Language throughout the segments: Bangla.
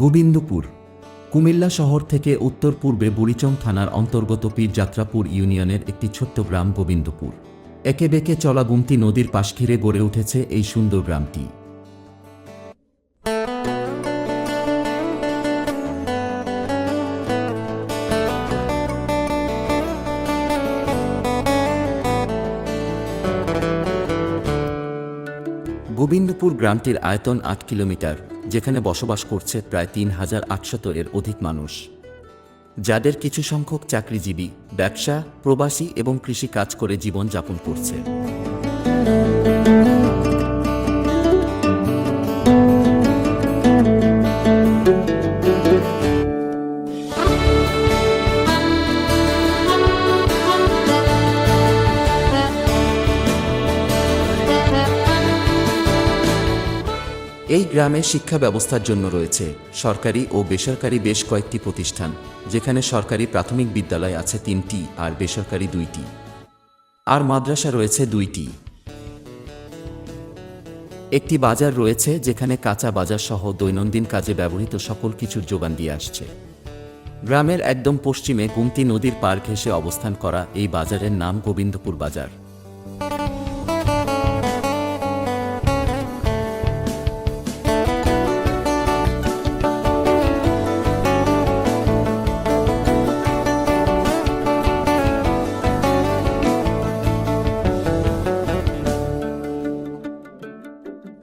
গোবিন্দপুর, কুমিল্লা শহর থেকে উত্তর পূর্বে বুড়িচং থানার অন্তর্গত পীরযাত্রাপুর ইউনিয়নের একটি ছোট্ট গ্রাম গোবিন্দপুর। একে বেঁকে চলা গুমতি নদীর পাশ ঘিরে গড়ে উঠেছে এই সুন্দর গ্রামটি। গোবিন্দপুর গ্রামটির আয়তন আট কিলোমিটার। যেখানে বসবাস করছে প্রায় তিন হাজার আটশত এর অধিক মানুষ। যাদের কিছু সংখ্যক চাকরিজীবী, ব্যবসা, প্রবাসী এবং কৃষি কাজ করে জীবনযাপন করছে। এই গ্রামে শিক্ষা ব্যবস্থার জন্য রয়েছে সরকারি ও বেসরকারি বেশ কয়েকটি প্রতিষ্ঠান, যেখানে সরকারি প্রাথমিক বিদ্যালয় আছে তিনটি আর বেসরকারি দুইটি। আর মাদ্রাসা রয়েছে দুইটি। একটি বাজার রয়েছে যেখানে কাঁচা বাজার সহ দৈনন্দিন কাজে ব্যবহৃত সকল কিছুর যোগান দিয়ে আসছে। গ্রামের একদম পশ্চিমে গুমতি নদীর পার ঘেঁষে অবস্থান করা এই বাজারের নাম গোবিন্দপুর বাজার।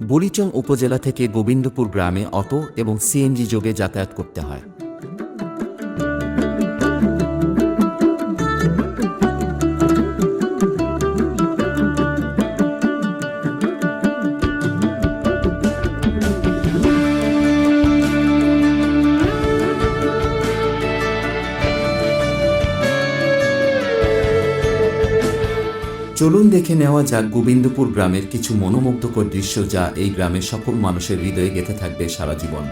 বুড়িচং উপজেলা থেকে গোবিন্দপুর গ্রামে অটো এবং সিএনজি যোগে যাতায়াত করতে হয়। চলুন দেখে নেওয়া যাক গোবিন্দপুর গ্রামের কিছু মনোমুগ্ধকর দৃশ্য যা এই গ্রামের সকল মানুষের হৃদয়ে গেঁথে থাকবে সারা জীবন।